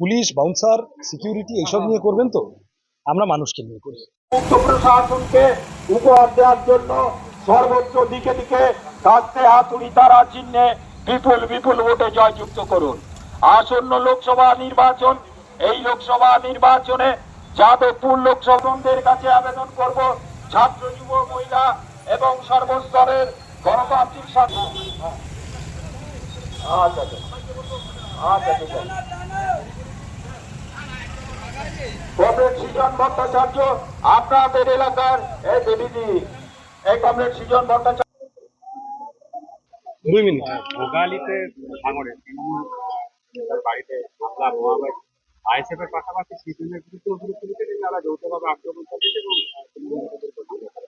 Police bouncer security এইসব নিয়ে করবেন তো? আমরা মানুষকে নিয়ে করি। মুক্ত প্রশাসনকে উপহার দেওয়ার জন্য সর্বোচ্চ দিকে দিকে কাঁদতে হাতুড়ি তারা চিহ্নে বিপুল বিপুল ভোটে জয়যুক্ত করুন। আসন্ন লোকসভা নির্বাচন এই লোকসভা নির্বাচনে যাদবপুর লোকসভাদের কাছে আবেদন করব ছাত্র যুব মহিলা এবং সর্বস্তরের গণতান্ত্রিক শাসন আচ্ছা আচ্ছা আচ্ছা ঠিক আছে কমরেড সৃজন ভট্টাচার্য আপনাদের এলাকার এই দেবীদি এই কমরেড সৃজন ভট্টাচার্য দুই মিনিট। ভোগালিতে ভাঙড়ে। তৃণমূল বাড়িতে হামলা বোমা পাশাপাশি সিপিএমের বিরুদ্ধে অভিযোগ তুলেছে তারা যৌথভাবে আক্রমণ এবং করেছে।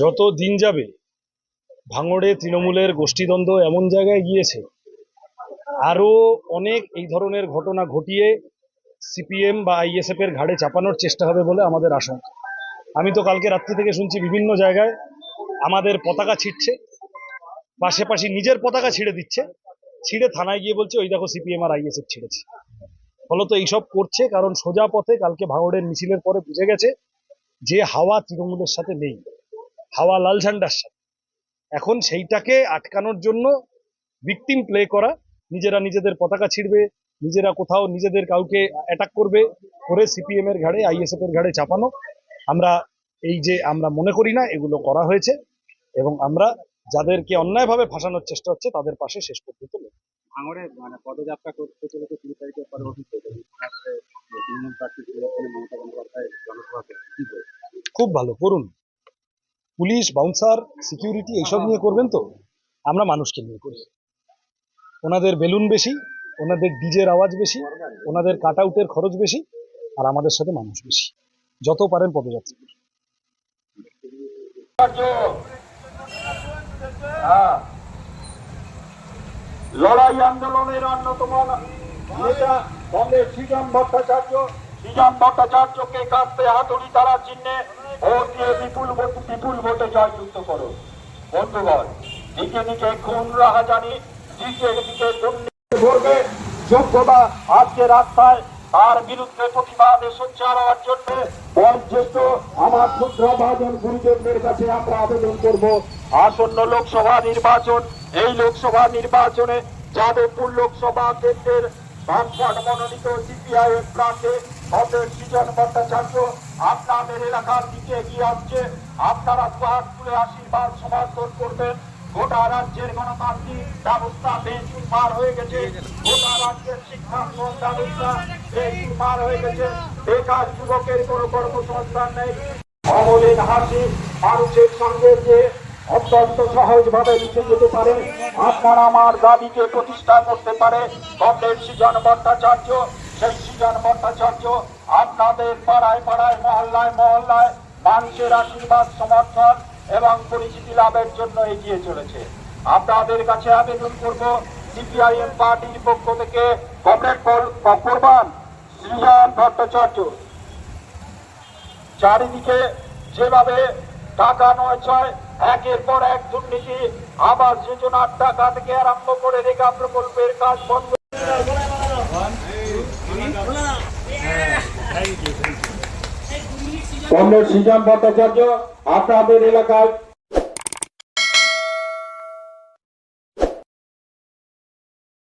যত দিন যাবে ভাঙড়ে তৃণমূলের গোষ্ঠীদ্বন্দ্ব এমন জায়গায় গিয়েছে আরও অনেক এই ধরনের ঘটনা ঘটিয়ে সিপিএম বা আইএসএফ এর ঘাড়ে চাপানোর চেষ্টা হবে বলে আমাদের আশঙ্কা। আমি তো কালকে রাত্রি থেকে শুনছি বিভিন্ন জায়গায় আমাদের পতাকা ছিটছে পাশাপাশি নিজের পতাকা ছিঁড়ে দিচ্ছে। ছিঁড়ে থানায় গিয়ে বলছে, ওই দেখো সিপিএম আর আইএসএফ ছিঁড়েছে। ফলত এইসব করছে, কারণ সোজা পথে কালকে ভাঙড়ের মিছিলের পরে বুঝে গেছে যে হাওয়া তৃণমূলের সাথে নেই, হাওয়া লাল ঝান্ডার সাথে। এখন সেইটাকে আটকানোর জন্য ভিকটিম প্লে করা নিজেরা নিজেদের পতাকা ছিঁড়বে নিজেরা কোথাও নিজেদের কাউকে অ্যাটাক করবে করে সিপিএম এর ঘাড়ে আইএসএফ এর ঘাড়ে চাপানো। আমরা এই যে আমরা মনে করি না এগুলো করা হয়েছে এবং আমরা যাদেরকে অন্যায়ভাবে ফাঁসানোর চেষ্টা হচ্ছে তাদের পাশে শেষ পর্যন্ত। ভাঙড়ে মানে পদযাত্রা করতে চলেছে তিন তারিখের পরে অভিযোগ তৃণমূল প্রার্থী মমতা বন্দ্যোপাধ্যায় জনসভা কি খুব ভালো করুন। পুলিশ বাউন্সার সিকিউরিটি এইসব নিয়ে করবেন তো? আমরা মানুষকে নিয়ে করি। ওনাদের বেলুন বেশি, ওনাদের ডিজের আওয়াজ বেশি, ওনাদের কাট আউটের খরচ বেশি, আর আমাদের সাথে মানুষ বেশি। যত পারেন পদযাত্রা। লড়াই আন্দোলনের অন্যতম নেতা সৃজন ভট্টাচার্য। সৃজন ভট্টাচার্যকে কাঁদতে হাতুড়ি তারা চিহ্নে। ভোট দিয়ে বিপুল বিপুল ভোটে জয়যুক্ত করো বন্ধুগণ দিকে দিকে খুন রাহাজানি। যোগ্যতা আজকে রাস্তায়, তার বিরুদ্ধে প্রতিবাদে সোচ্চার হওয়ার জন্য। আমার ক্ষুদ্র ভাজন গুরুজনদের কাছে আমরা আবেদন করব। আসন্ন লোকসভা নির্বাচন, এই লোকসভা নির্বাচনে যাদবপুর লোকসভা কেন্দ্রের বামফ্রন্ট মনোনীত সিপিআই এর প্রান্তে সৃজন ভট্টাচার্য আপনাদের এলাকার দিকে এগিয়ে আসছে। আপনারা দুহাত তুলে আশীর্বাদ সমর্থন করবেন। গোটা রাজ্যের গণতান্ত্রিক ব্যবস্থা বেচুরমার হয়ে গেছে। গোটা রাজ্যের শিক্ষা ব্যবস্থা বেচুরমার হয়ে গেছে। বেকার যুবকের কোনো কর্মসংস্থান নেই। অমলিন হাসি মানুষের সঙ্গে যে অত্যন্ত সহজভাবে মিশে যেতে পারে, আপনার আমার দাবিকে প্রতিষ্ঠা করতে পারে কমরেড সৃজন ভট্টাচার্য সেই সৃজন ভট্টাচার্য, আপনাদের পাড়ায় পাড়ায়, মহল্লায় মহল্লায় মানুষের আশীর্বাদ, সমর্থন এবং পরিচিতি লাভের জন্য এগিয়ে চলেছে। আপনাদের কাছে আবেদন করব সিপিআইএম পার্টির পক্ষ থেকে কমরেড করবান সৃজন ভট্টাচার্য। চারিদিকে যেভাবে টাকা নয় ছয় একের পর এক দুর্নীতি আবাস যোজনার টাকা থেকে আরম্ভ করে রেখা প্রকল্পের কাজ বন্ধ। কমরেড সৃজন ভট্টাচার্য আপনাদের এলাকায়